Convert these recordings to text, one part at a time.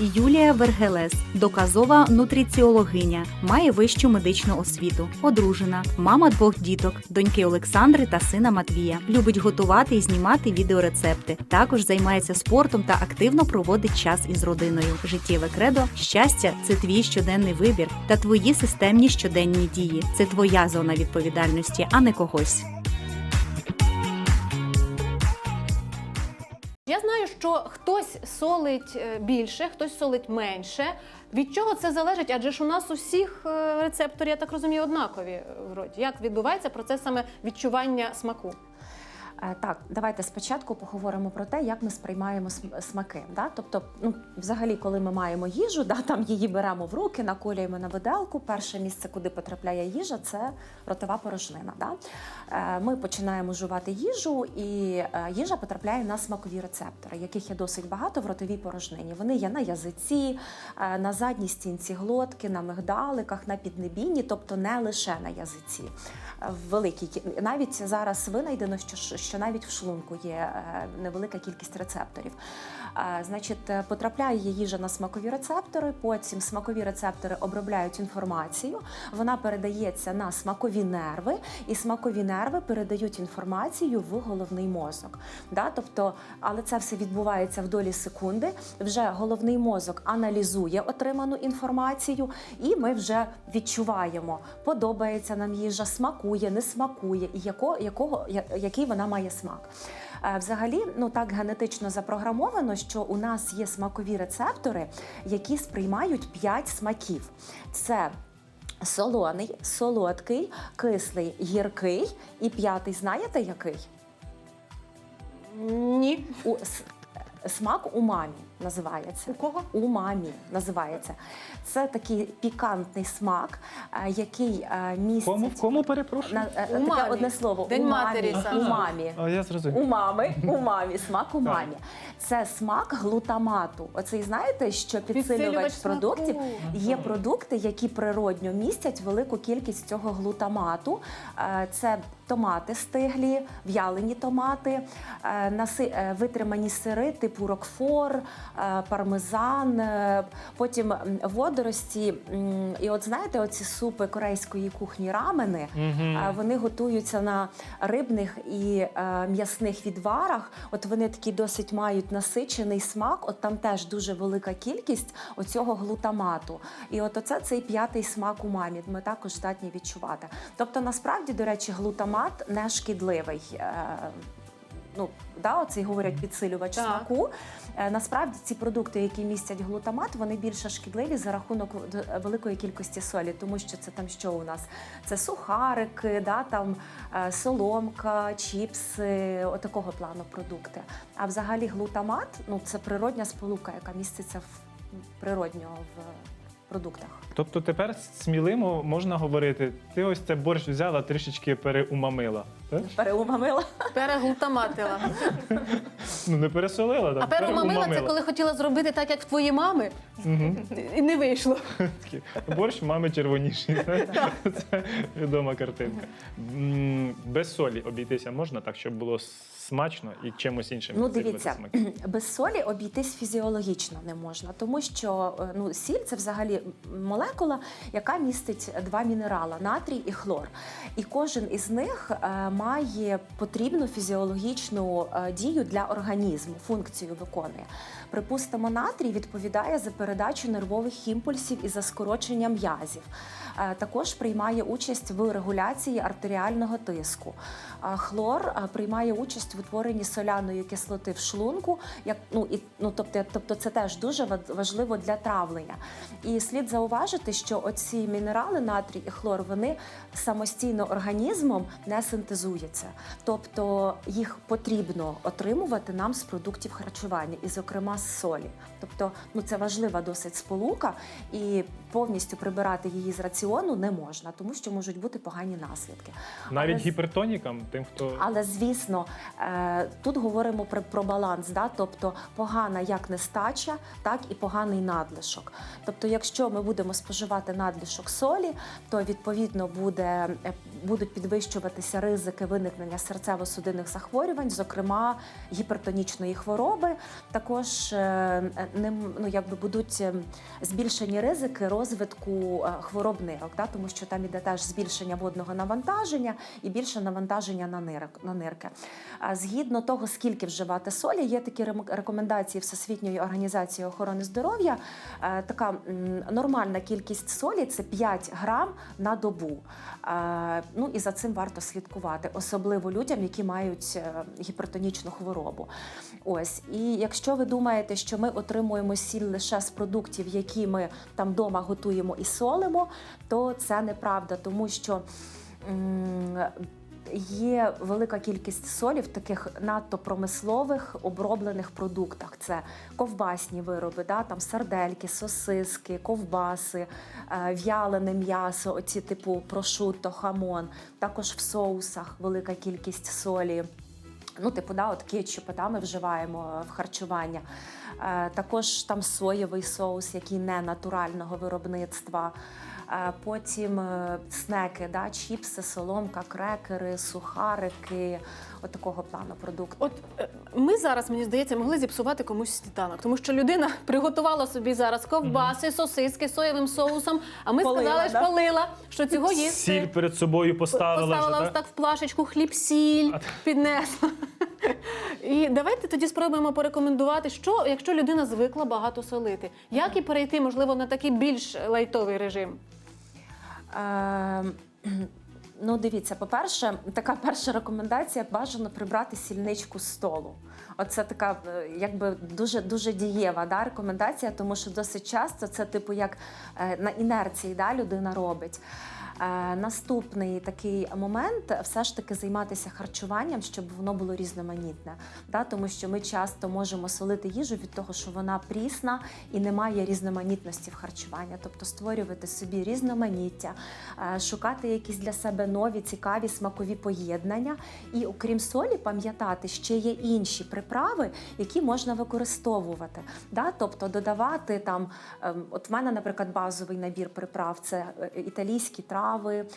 Юлія Вергелес, доказова нутриціологиня, має вищу медичну освіту, одружена, мама двох діток, доньки Олександри та сина Матвія. Любить готувати і знімати відеорецепти. Також займається спортом та активно проводить час із родиною. Життєве кредо щастя це твій щоденний вибір та твої системні щоденні дії. Це твоя зона відповідальності, а не когось. Що хтось солить е, більше, хтось солить менше. Від чого це залежить? Адже ж у нас усіх е, рецептори, я так розумію, однакові вроді. Як відбувається процес саме відчування смаку? Е, Так, давайте спочатку поговоримо про те, як ми сприймаємо смаки. Да? Тобто, ну, взагалі, коли ми маємо їжу, да, там її беремо в руки, наколюємо на виделку. Перше місце, куди потрапляє їжа, це ротова порожнина. Да? Е, Ми починаємо жувати їжу, і е, їжа потрапляє на смакові рецептори, яких є досить багато в ротовій порожнині. Вони є на язиці, на задній стінці глотки, на мигдаликах, на піднебінні, тобто не лише на язиці. В великій кі- навіть зараз винайдено, що, що навіть в шлунку є е, невелика кількість рецепторів. Значить, е, потрапляє їжа на смакові рецептори, потім смакові рецептори обробляють інформацію, вона передається на смакові нерви, і смакові нерви передають інформацію в головний мозок. Да? Тобто, але це все відбувається в долі секунди. Вже головний мозок аналізує отриману інформацію, і ми вже відчуваємо, подобається нам їжа, смакує, не смакує, і яко, якого, який вона має смак. Е, Взагалі, ну так генетично запрограмовано, що у нас є смакові рецептори, які сприймають п'ять смаків. Це солоний, солодкий, кислий, гіркий і п'ятий. Знаєте який? Ні. У, с- смак умамі називається. У кого? Умамі називається. Це такий пікантний смак, е, який е, містить Кому, кому перепрошую? на, е, таке Умамі. одне слово. День умамі. матері саме. Умамі. А я зрозумів. Умами, умамі, смак умамі. Це смак глутамату. Оцей знаєте, що підсилювач продуктів є продукти, які природньо містять велику кількість цього глутамату. Це томати стиглі, в'ялені томати, витримані сири типу рокфор, пармезан, е, потім водорості. І от знаєте, оці супи корейської кухні рамени. А Вони готуються на рибних і е, м'ясних відварах. От вони такі досить мають насичений смак. От там теж дуже велика кількість оцього глутамату. І от оце цей п'ятий смак у мамі. Ми також здатні відчувати. Тобто, насправді, до речі, глутамат не шкідливий. Е, Ну, да, оцей говорять підсилювач Так. смаку. Е, Насправді ці продукти, які містять глутамат, вони більше шкідливі за рахунок д- великої кількості солі, тому що це там що у нас? Це сухарики, да, там е, соломка, чіпси, отакого плану продукти. А взагалі глутамат ну це природня сполука, яка міститься в природньо в продуктах. Тобто тепер сміливо можна говорити, ти ось це борщ взяла, трішечки переумамила. Так? Переумамила. Переглутаматила. Ну не пересолила, А так, переумамила це коли хотіла зробити так, як в твої мами, Угу. і не вийшло. Борщ мами червоніший. Це відома картинка. М, Без солі обійтися можна так, щоб було смачно і чимось іншим. Ну, підсилювати дивіться, без солі обійтись фізіологічно не можна, тому що е, ну, сіль це взагалі молекула, яка містить два мінерала натрій і хлор. І кожен із них е, має потрібну фізіологічну е, дію для організму, функцію виконує. Припустимо, натрій відповідає за передачу нервових імпульсів і за скорочення м'язів. Е, Також приймає участь в регуляції артеріального тиску. Хлор е, приймає участь в утворенні соляної кислоти в шлунку, як ну і ну тобто, тобто це теж дуже важливо для травлення. І слід зауважити, що оці мінерали, натрій і хлор, вони самостійно організмом не синтезуються. Тобто їх потрібно отримувати нам з продуктів харчування, і, зокрема, з солі. Тобто, ну це важлива досить сполука, і повністю прибирати її з раціону не можна, тому що можуть бути погані наслідки. Навіть Але гіпертонікам, тим, хто але звісно, е, тут говоримо про, баланс, да? тобто погана як нестача, так і поганий надлишок. Тобто, якщо якщо ми будемо споживати надлишок солі, то відповідно буде, е, будуть підвищуватися ризики виникнення серцево-судинних захворювань, зокрема гіпертонічної хвороби. Також е, ним, ну, якби будуть е, збільшені ризики розвитку е, хвороб нирок, да, тому що там іде теж збільшення водного навантаження і більше навантаження на нирок на нирки. А згідно того, скільки вживати солі, є такі рекомендації Всесвітньої організації охорони здоров'я. Така нормальна кількість солі це 5 грам на добу. Ну і за цим варто слідкувати, особливо людям, які мають е, гіпертонічну хворобу. Ось, і якщо ви думаєте, що ми отримуємо сіль лише з продуктів, які ми там вдома готуємо і солимо, то це неправда, тому що. Є велика кількість солі в таких надто промислових оброблених продуктах. Це ковбасні вироби, да, там сардельки, сосиски, ковбаси, е, в'ялене м'ясо, оці типу прошутто, хамон. Також в соусах велика кількість солі. Ну, типу, да, от кетчупи да, ми вживаємо в харчування. Е, також там соєвий соус, який не натурального виробництва. Потім е, снеки, да, чіпси, соломка, крекери, сухарики, от такого плану продукти. От е, ми зараз, мені здається, могли зіпсувати комусь сніданок, тому що людина приготувала собі зараз ковбаси, сосиски з соєвим соусом. А ми Полила, сказали, да? що полила, що цього їсти. Сіль перед собою поставила. Поставила вже, ось так в плашечку хліб, сіль, піднесла. І давайте тоді спробуємо порекомендувати, що якщо людина звикла багато солити, як і перейти, можливо, на такий більш лайтовий режим. Е, Ну, дивіться, по-перше, така перша рекомендація бажано прибрати сільничку столу. Оце така е, якби дуже дуже дієва да, рекомендація, тому що досить часто це типу як е, на інерції да, людина робить. Е, Наступний такий момент все ж таки займатися харчуванням, щоб воно було різноманітне. Да? Тому що ми часто можемо солити їжу від того, що вона прісна і немає різноманітності в харчуванні. Тобто створювати собі різноманіття, е, шукати якісь для себе нові цікаві смакові поєднання. І окрім солі, пам'ятати, ще є інші приправи, які можна використовувати. Да? Тобто додавати там, ем, от в мене, наприклад, базовий набір приправ це е, італійські трави,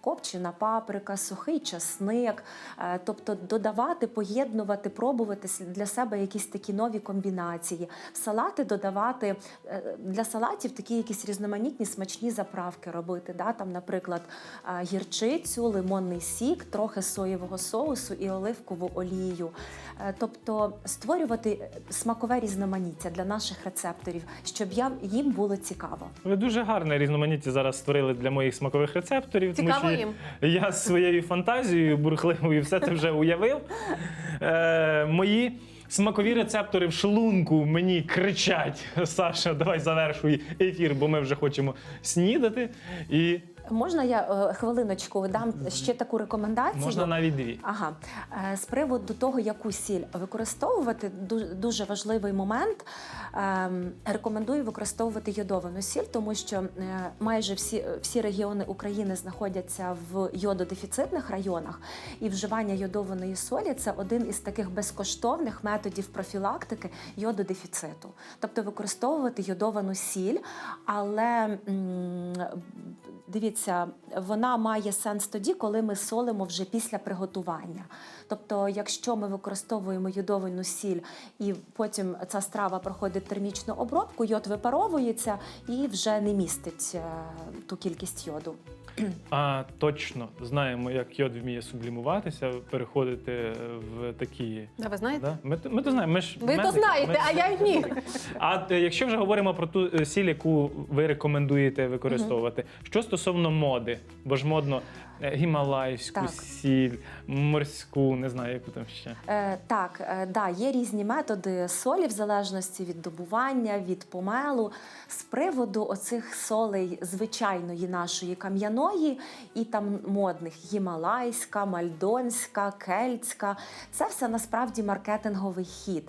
копчена паприка, сухий часник. Е, Тобто додавати, поєднувати, пробувати для себе якісь такі нові комбінації. Салати додавати е, для салатів такі якісь різноманітні смачні заправки робити. Да? Там, наприклад, е, гірчицю, лимонний сік, трохи соєвого соусу і оливкову олію. Тобто створювати смакове різноманіття для наших рецепторів, щоб я- їм було цікаво. Ви дуже гарне різноманіття зараз створили для моїх смакових рецепторів. Тому Цікаво що їм. Я з своєю фантазією бурхливою все це вже уявив. Е, мої смакові рецептори в шлунку мені кричать: Саша, давай завершуй ефір, бо ми вже хочемо снідати. І Можна я е, хвилиночку дам ще таку рекомендацію? можна навіть дві. Ага, Е, з приводу того, яку сіль використовувати, дуже важливий момент. Ем, Рекомендую використовувати йодовану сіль, тому що е, майже всі, всі регіони України знаходяться в йододефіцитних районах, і вживання йодованої солі це один із таких безкоштовних методів профілактики йододефіциту. Тобто використовувати йодовану сіль, але дивіться, вона має сенс тоді, коли ми солимо вже після приготування. Тобто, якщо ми використовуємо йодовану сіль і потім ця страва проходить термічну обробку, йод випаровується і вже не містить е, ту кількість йоду. А точно знаємо, як йод вміє сублімуватися, переходити в такі. Да, ви знаєте? Да? Ми, то- ми то знаємо. Ми ж Ви то медики, знаєте, ми- а я й ні. А е, якщо вже говоримо про ту е, сіль, яку ви рекомендуєте використовувати, що стосовно моди, бо ж модно е, гімалайську Так. сіль, морську, не знаю, яку там ще. Е, так, е, да, є різні методи солі в залежності від добування, від помелу. З приводу оцих солей звичайної нашої кам'яної і там модних гімалайська, мальдонська, кельтська. Це все насправді маркетинговий хід.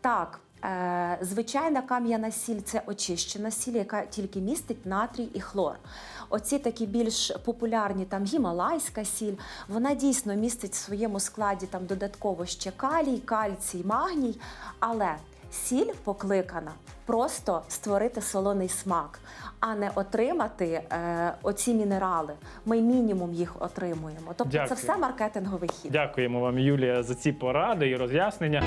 Так. е, Звичайна кам'яна сіль це очищена сіль, яка тільки містить натрій і хлор. Оці такі більш популярні там гімалайська сіль, вона дійсно містить в своєму складі там додатково ще калій, кальцій, магній. Але Сіль покликана просто створити солоний смак, а не отримати е, оці мінерали. Ми мінімум їх отримуємо. Тобто Дякую. це все маркетинговий хід. Дякуємо вам, Юлія, за ці поради і роз'яснення.